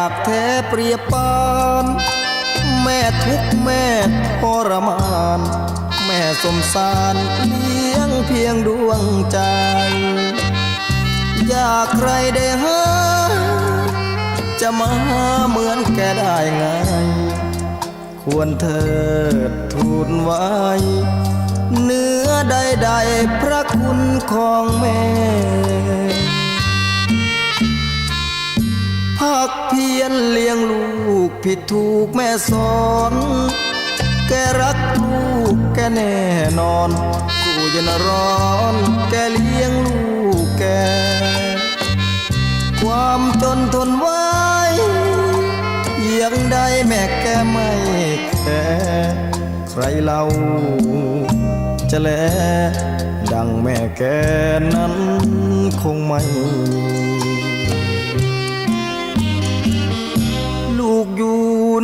ากแท้เปรียบปาน แม่ทุกแม่ทรมาน แม่สมสารเลี้ยงเพียงดวงใจ อยากใครได้หาจะมาเหมือนแกได้ไง ควรเถิดทูลไว้เนื้อใดๆพระคุณของแม่ ผิดถูกแม่สอนแกรักลูกแกแน่นอนกูจะนร้อนแกเลี้ยงลูกแก ความจนทนไว้ยังได้แม่แกไม่แค่ใครเล่าจะแลดังแม่แกนั้นคงไม่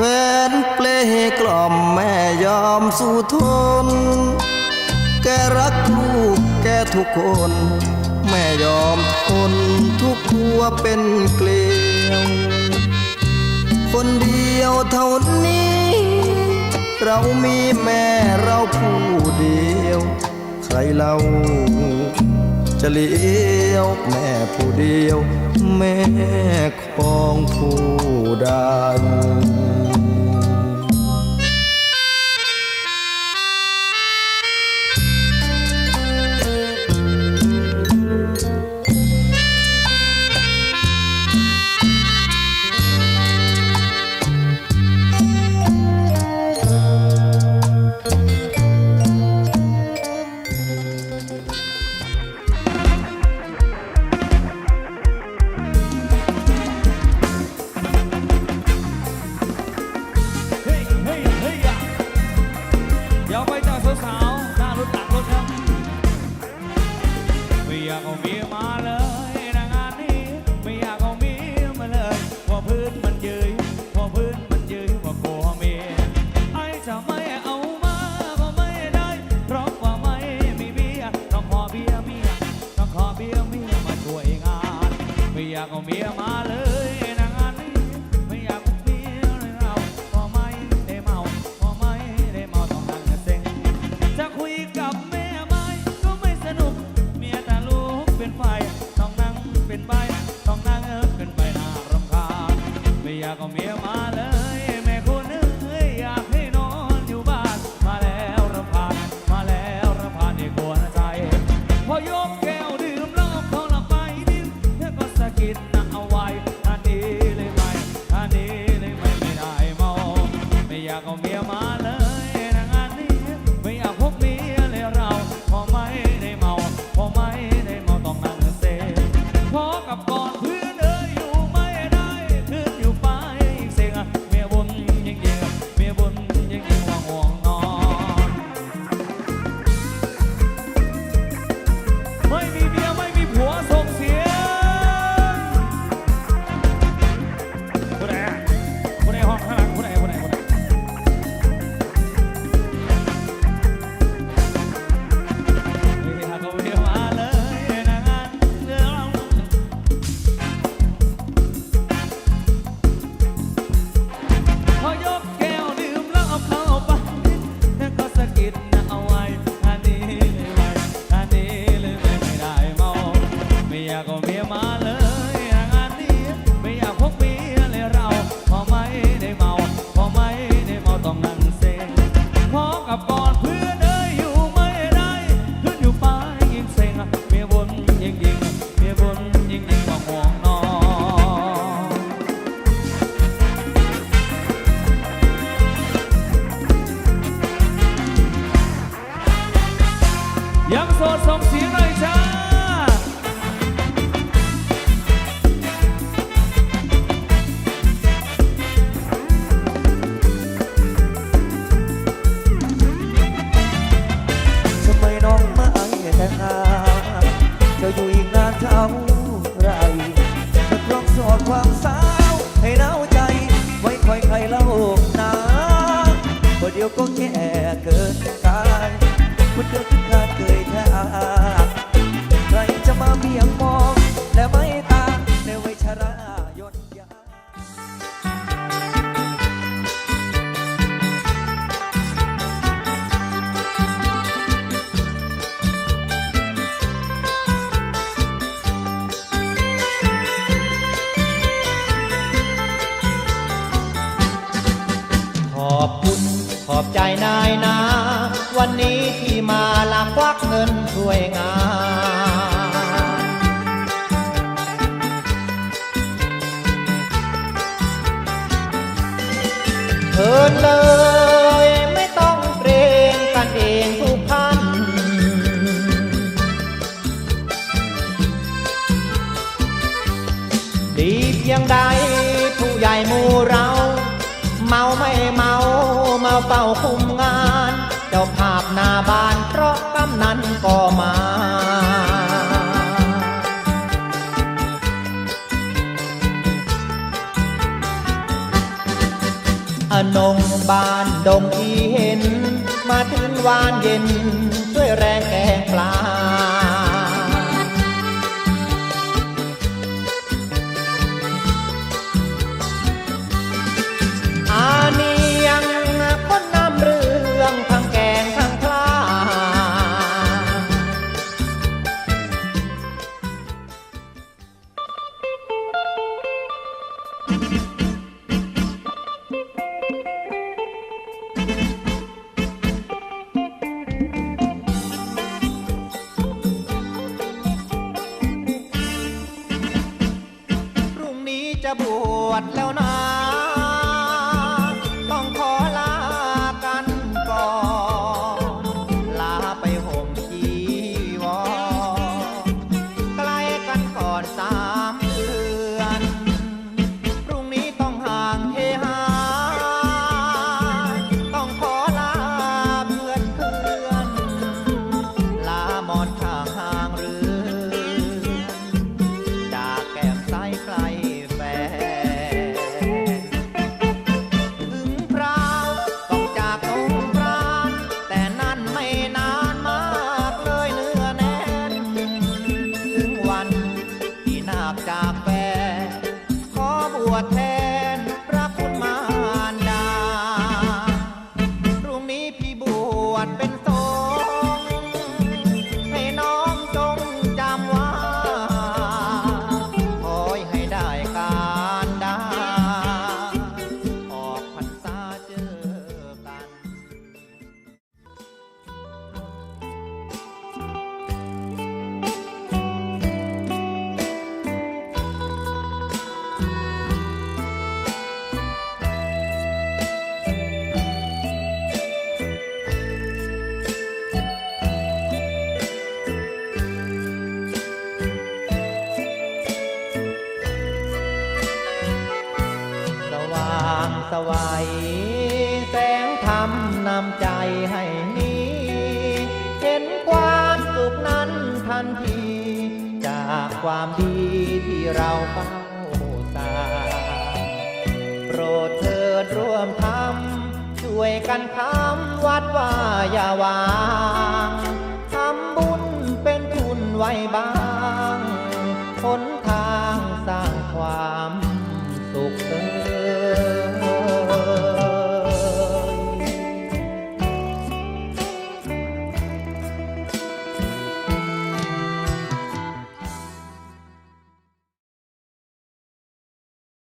แฟนเปลกล่อมแม่ยอมสู้ทน แกรักลูกแกทุกคน แม่ยอมทนทุกทัวเป็นเกลียว คนเดียวเท่านี้ เรามีแม่เราผู้เดียว ใครเราจะเลี้ยวแม่ผู้เดียว แม่ของผู้ใด อยากเอาเมียมาเลยนางานนี้ไม่อยากเอาเมียเลยเราพอไม่ได้เมาพอไม่ได้เมาต้องนั่งเซ็งจะคุยกับแม่ไม่ก็ไม่สนุก เมียแต่ลูกเป็นไฟต้องนั่งเป็นใบต้องนั่งเอิบเป็นใบน่ารำคาญไม่อยากเอาเมียมาเลย ก็แก่เกินกายมันเกิดขึ้นขาเคยแท้ใครจะมาเบี่ยงมองและไม่ตาในวัยชรายนยาขอบคุณ อบใจนายนา วันนี้ที่มาลักควักเงินช่วยงาน คุมงาน เจ้าภาพหน้าบ้านเพราะกำนันก็มาอนงบ้านดงที่เห็น มาถึงวานเย็นช่วยแรงแก ที่นันทีจากความดีที่เราเฝ้าสร้างโปรดเถิดร่วมทำช่วยกันคำวัดว่าอย่าวางทำบุญเป็นทุนไว้บ้างหนทางสร้างความสุขเอ